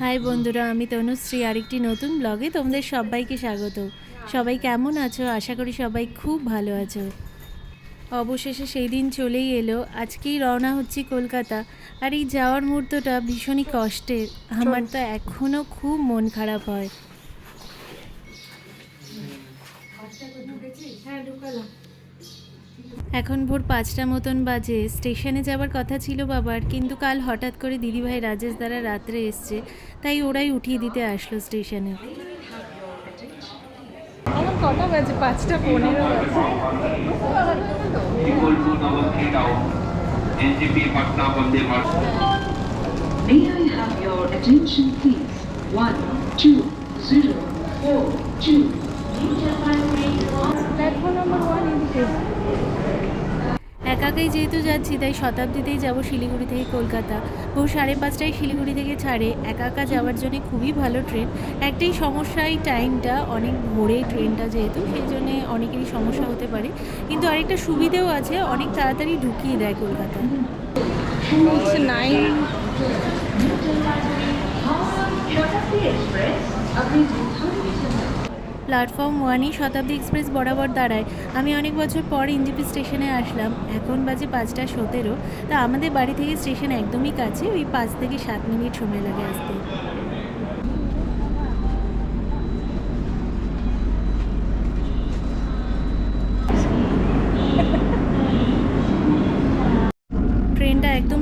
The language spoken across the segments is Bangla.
হাই বন্ধুরা, আমি তনুশ্রী, আরেকটি নতুন ব্লগে তোমাদের সবাইকে স্বাগত। সবাই কেমন আছো? আশা করি সবাই খুব ভালো আছো। অবশেষে সেই দিন চলেই এলো। আজকেই রওনা হচ্ছি কলকাতা। আর এই যাওয়ার মুহূর্তটা ভীষণই কষ্টের। আমার তো এখনও খুব মন খারাপ হয়। এখন ভোর পাঁচটা মতন বাজে স্টেশনে যাওয়ার কথা ছিল বাবার কিন্তু কাল হঠাৎ করে দিদিভাই রাজেশ দ্বারা রাত্রে এসছে তাই ওরাই উঠিয়ে দিতে আসলো স্টেশনে কটা বাজে পাঁচটা পনেরো May I have your attention, please? One, two, zero, four, two. Platform number one এদিকে একাকাই যেহেতু যাচ্ছি তাই শতাব্দীতেই যাব শিলিগুড়ি থেকে কলকাতা। ভোর সাড়ে পাঁচটায় শিলিগুড়ি থেকে ছাড়ে। একা একা যাওয়ার জন্য খুবই ভালো ট্রেন। একটাই সমস্যা এই টাইমটা অনেক ভোরে ট্রেনটা যেহেতু সেই জন্যে অনেকেরই সমস্যা হতে পারে। কিন্তু আরেকটা সুবিধেও আছে অনেক তাড়াতাড়ি ঢুকিয়ে দেয় কলকাতা। নাইন প্ল্যাটফর্ম ওয়ানই শতাব্দী এক্সপ্রেস বরাবর দাঁড়ায়। আমি অনেক বছর পর এনজিপি স্টেশনে আসলাম। এখন বাজে পাঁচটা সতেরো। তা আমাদের বাড়ি থেকে স্টেশন একদমই কাছে, ওই পাঁচ থেকে সাত মিনিট সময় লাগে আসতে ট্রেনটা একদম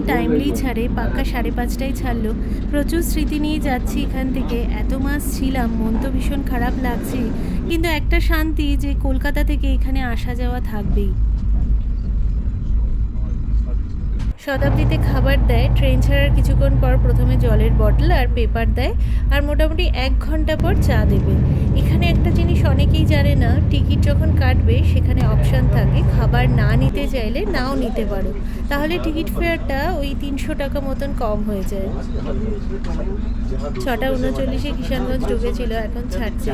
টাইমলি ছাড়ে, পাক্কা সাড়ে পাঁচটায় ছাড়লো। প্রচুর স্মৃতি নিয়ে যাচ্ছি এখান থেকে। এত মাস ছিলাম, মন তো ভীষণ খারাপ লাগছে। কিন্তু একটা শান্তি যে কলকাতা থেকে এখানে আসা যাওয়া থাকবেই। শতাব্দীতে খাবার দেয়, ট্রেন ছাড়ার কিছুক্ষণ পর প্রথমে জলের বটল আর পেপার দেয়, আর মোটামুটি এক ঘণ্টা পর চা দেবে। এখানে একটা জিনিস অনেকেই জানে না, টিকিট যখন কাটবে, সেখানে অপশান থাকে, খাবার না নিতে চাইলে নাও নিতে পারো। তাহলে টিকিট ফেয়ারটা ওই তিনশো টাকা মতন কম হয়ে যায়। ছটা উনচল্লিশে কিষানগঞ্জ ঢুকেছিল, এখন ছাড়ছে।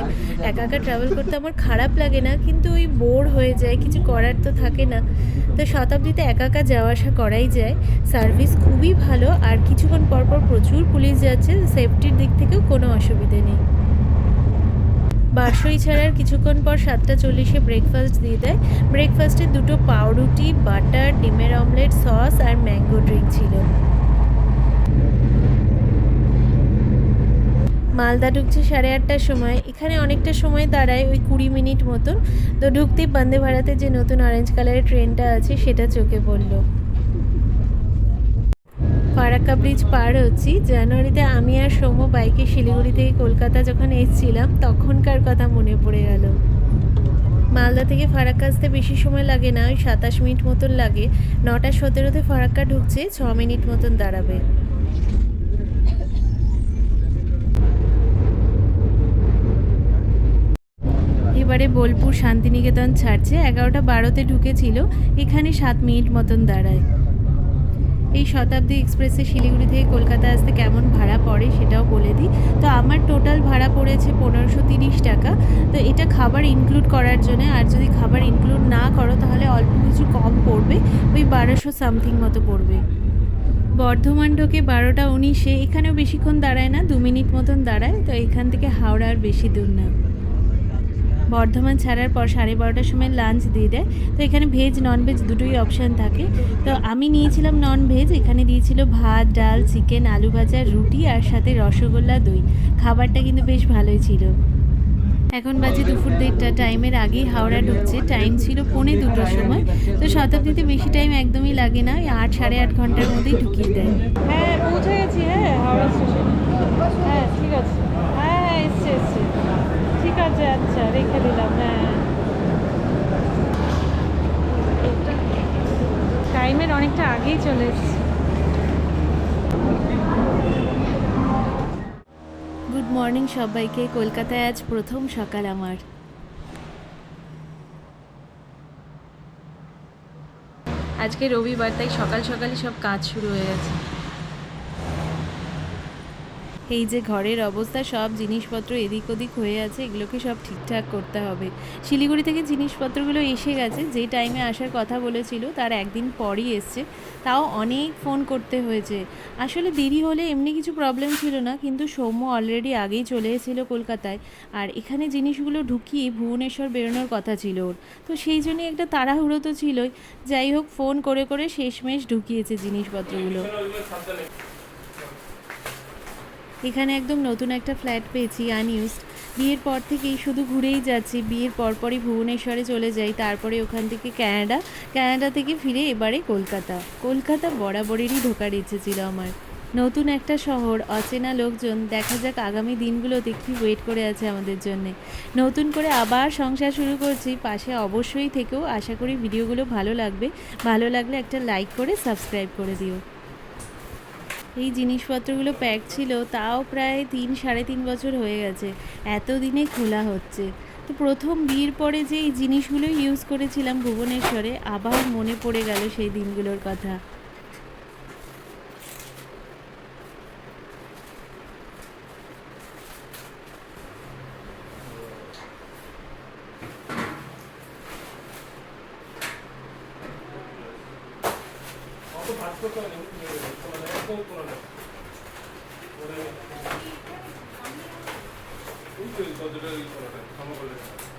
একা একা ট্রাভেল করতে আমার খারাপ লাগে না, কিন্তু ওই বোর হয়ে যায়, কিছু করার তো থাকে না। তো শতাব্দীতে একা একা যাওয়া আসা করাই যায়। সার্ভিস খুবই ভালো, আর কিছুক্ষণ পর পর প্রচুর পুলিশ যাচ্ছে সেফটির দিক থেকেও কোনো অসুবিধে নেই। বারসই ছাড়ার কিছুক্ষণ পর সাতটা চল্লিশে ব্রেকফাস্ট দিয়ে দেয়। ব্রেকফাস্টে দুটো পাউরুটি, বাটার, ডিমের অমলেট সস আর ম্যাঙ্গো ড্রিঙ্ক ছিল। মালদা ঢুকছে সাড়ে আটটার সময়। এখানে অনেকটা সময় দাঁড়ায় ওই কুড়ি মিনিট মতন। তো ঢুকতেই বন্দে ভারতে যে নতুন অরেঞ্জ কালারের ট্রেনটা আছে, সেটা চোখে পড়ল। ফারাক্কা ব্রিজ পার হচ্ছি। জানুয়ারিতে আমি আর সৌম্য বাইকে শিলিগুড়ি থেকে কলকাতা যখন এসেছিলাম, তখনকার কথা মনে পড়ে গেল। মালদা থেকে ফারাক্কা আসতে বেশি সময় লাগে না, ওই সাতাশ মিনিট মতন লাগে। নটা সতেরোতে ফারাক্কা ঢুকছে, ছ মিনিট মতন দাঁড়াবে। এবারে বোলপুর শান্তিনিকেতন ছাড়ছে, এগারোটা বারোতে ঢুকেছিল, এখানে সাত মিনিট মতন দাঁড়ায়। এই শতাব্দী এক্সপ্রেসে শিলিগুড়ি থেকে কলকাতা আসতে কেমন ভাড়া পড়ে সেটাও বলে দিই। তো আমার টোটাল ভাড়া পড়েছে পনেরোশো তিরিশ টাকা। তো এটা খাবার ইনক্লুড করার জন্য, আর যদি খাবার ইনক্লুড না করো তাহলে অল্প কিছু কম পড়বে, ওই বারোশো সামথিং মতো পড়বে। বর্ধমান ঢোকে বারোটা উনিশে, এখানেও বেশিক্ষণ দাঁড়ায় না, দু মিনিট মতন দাঁড়ায়, তো এখান থেকে হাওড়া আর বেশি দূর না। বর্ধমান ছাড়ার পর সাড়ে বারোটার সময় লাঞ্চ দিয়ে দেয়। তো এখানে ভেজ নন ভেজ দুটোই অপশান থাকে। তো আমি নিয়েছিলাম নন ভেজ এখানে দিয়েছিল ভাত, ডাল চিকেন আলু ভাজা, রুটি আর সাথে রসগোল্লা, দই। খাবারটা কিন্তু বেশ ভালোই ছিল। এখন বাজে দুপুর দেড়টা। টাইমের আগেই হাওড়া ঢুকছে। টাইম ছিল পৌনে দুটোর সময়। তো শতাব্দীতে বেশি টাইম একদমই লাগে না। ওই আট, সাড়ে আট ঘণ্টার মধ্যেই ঢুকিয়ে দেয়। হ্যাঁ পৌঁছে গেছি। হ্যাঁ হাওড়া স্টেশনে হ্যাঁ ঠিক আছে হ্যাঁ হ্যাঁ এসছে এসছে ঠিক আছে আচ্ছা রেখে দিলাম হ্যাঁ টাইমের অনেকটা আগেই চলে এসেছি। গুড মর্নিং সবাইকে কলকাতায় আজ প্রথম সকাল আমার। আজকে রবিবার তাই সকাল সকালই সব কাজ শুরু হয়ে গেছে। এই যে ঘরের অবস্থা, সব জিনিসপত্র এদিক ওদিক হয়ে আছে, এগুলোকে সব ঠিকঠাক করতে হবে। শিলিগুড়ি থেকে জিনিসপত্রগুলো এসে গেছে, যে টাইমে আসার কথা বলেছিল, তার একদিন পরই এসছে। তাও অনেক ফোন করতে হয়েছে। আসলে দেরি হলে এমনি কিছু প্রবলেম ছিল না, কিন্তু সৌম্য অলরেডি আগেই চলে এসেছিল কলকাতায়। আর এখানে জিনিসগুলো ঢুকিয়ে ভুবনেশ্বর বেরোনোর কথা ছিল ওর। তো সেই জন্য একটা তাড়াহুড়ো তো ছিলই। যাই হোক ফোন করে করে শেষমেশ ঢুকিয়েছে জিনিসপত্রগুলো। এখানে একদম নতুন একটা ফ্ল্যাট পেয়েছি আনইউজড বিয়ের পর থেকেই শুধু ঘুরেই যাচ্ছি। বিয়ের পরপরই ভুবনেশ্বরে চলে যাই, তারপরে ওখান থেকে ক্যানাডা ক্যানাডা থেকে ফিরে এবারে কলকাতা। কলকাতা বরাবরেরই ঢোকার ইচ্ছে ছিল আমার। নতুন একটা শহর, অচেনা লোকজন, দেখা যাক আগামী দিনগুলোতে কী ওয়েট করে আছে আমাদের জন্যে। নতুন করে আবার সংসার শুরু করছি, পাশে অবশ্যই থেকেও। আশা করি ভিডিওগুলো ভালো লাগবে। ভালো লাগলে একটা লাইক করে সাবস্ক্রাইব করে দিও। এই জিনিসপত্রগুলো প্যাক ছিল, তাও প্রায় তিন, সাড়ে তিন বছর হয়ে গেছে। এতদিনে খোলা হচ্ছে। তো প্রথম বিয়ের পরে যে এই জিনিসগুলো ইউজ করেছিলাম ভুবনেশ্বরে, আবার মনে পড়ে গেল সেই দিনগুলোর কথা। 바꾸거든요. 이거는 이거는 이거는 이거는 이거는 이거는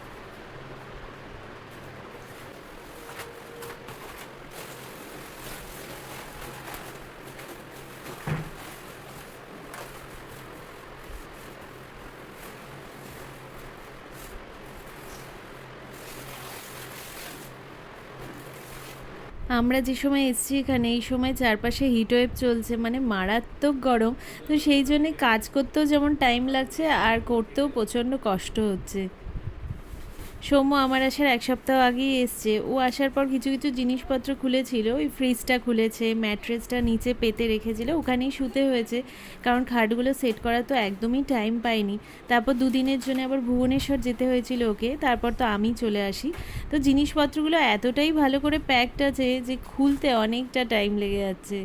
আমরা যে সময় এসেছি এখানে, এই সময় চারপাশে হিটওয়েভ চলছে মানে মারাত্মক গরম। তো সেই জন্যে কাজ করতেও যেমন টাইম লাগছে, আর করতেও প্রচণ্ড কষ্ট হচ্ছে। সৌম্য আমার আসার এক সপ্তাহ আগেই এসছে। ও আসার পর কিছু কিছু জিনিসপত্র খুলেছিল, ওই ফ্রিজটা খুলেছে ম্যাট্রেসটা নিচে পেতে রেখেছিল, ওখানেই শুতে হয়েছে, কারণ খাটগুলো সেট করা তো একদমই টাইম পাইনি। তারপর দুদিনের জন্য আবার ভুবনেশ্বর যেতে হয়েছিল ওকে, তারপর তো আমি চলে আসি। তো জিনিসপত্রগুলো এতটাই ভালো করে প্যাকড আছে যে খুলতে অনেকটা টাইম লেগে যাচ্ছে।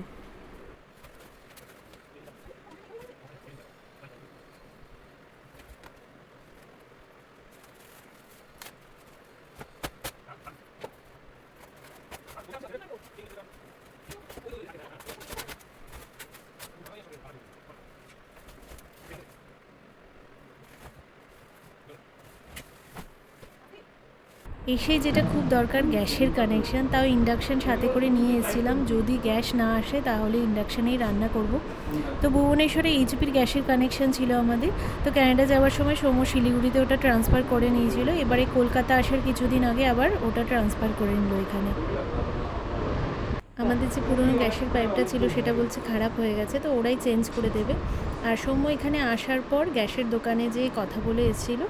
এসে যেটা খুব দরকার গ্যাসের কানেকশন তাও ইন্ডাকশান সাথে করে নিয়ে এসেছিলাম। যদি গ্যাস না আসে, তাহলে ইন্ডাকশানেই রান্না করব। তো ভুবনেশ্বরে এইচপির গ্যাসের কানেকশন ছিল আমাদের। তো ক্যানাডা যাওয়ার সময় সোম শিলিগুড়িতে ওটা ট্রান্সফার করে নিয়েছিল। এবারে কলকাতা আসার কিছুদিন আগে আবার ওটা ট্রান্সফার করে নিল এখানে। আমাদের যে পুরনো গ্যাসের পাইপটা ছিল, সেটা বলছে খারাপ হয়ে গেছে, তো ওরাই চেঞ্জ করে দেবে। আর সৌম্য এখানে আসার পর গ্যাসের দোকানে যে কথা বলে এসেছিল।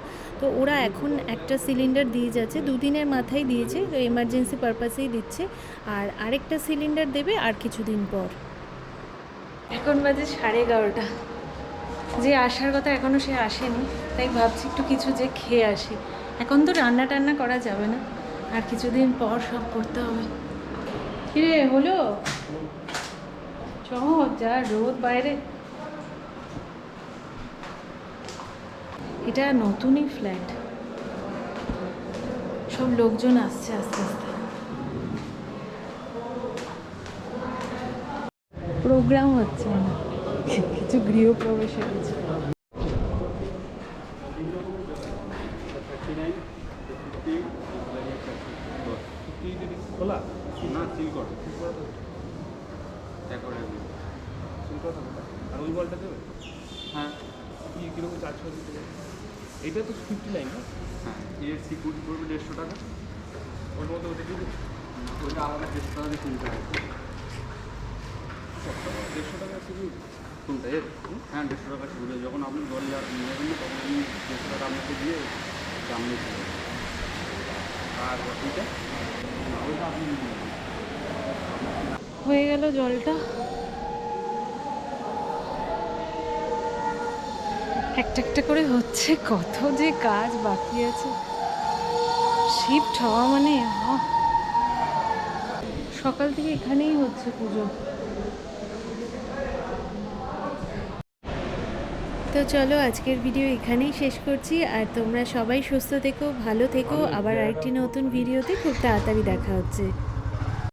তো ওরা এখন একটা সিলিন্ডার দিয়ে যাচ্ছে, দুদিনের মাথায় দিয়েছে, তো এমার্জেন্সি পারপাসেই দিচ্ছে। আর আরেকটা সিলিন্ডার দেবে আর কিছুদিন পর। এখন বাজে সাড়ে এগারোটা। যে আসার কথা এখনও সে আসেনি, তাই ভাবছি একটু কিছু যে খেয়ে আসি। এখন তো রান্না টান্না করা যাবে না, আর কিছুদিন পর সব করতে হবে। কিরে, হলো? চ যা রোদ বাইরে। এটা নতুনই ফ্ল্যাট। সব লোকজন আসছে আস্তে আস্তে। প্রোগ্রাম হচ্ছে। কিছু গৃহপ্রবেশ হয়েছে। হ্যাঁ। চার্জ করে দিতে এইটা তো ফিফটি নাইন না? হ্যাঁ এর সিকিউরিটি পড়বে দেড়শো টাকা। ওর মতো ওটা দেবে। ওইটা আলাদা দেড়শো টাকা দিয়ে কিনতে হবে। দেড়শো টাকা সিকিউরিটি কোনটা? এর? হ্যাঁ দেড়শো টাকা সিকিউরিটি যখন আপনি জল যা- নেবেন না তখন আমি দেড়শো টাকা আপনাকে দিয়ে দাম নিতে হবে আর ওইটা ওইটা আপনি নিয়ে নেবেন। হয়ে গেল জলটা? একটা একটা করে হচ্ছে কত যে কাজ বাকি আছে। শিফট হওয়া মানে। সকাল থেকে এখানেই হচ্ছে পুজো। তো চলো আজকের ভিডিও এখানেই শেষ করছি। আর তোমরা সবাই সুস্থ থেকো ভালো থেকো। আবার আরেকটি নতুন ভিডিওতে খুব তাড়াতাড়ি দেখা হচ্ছে।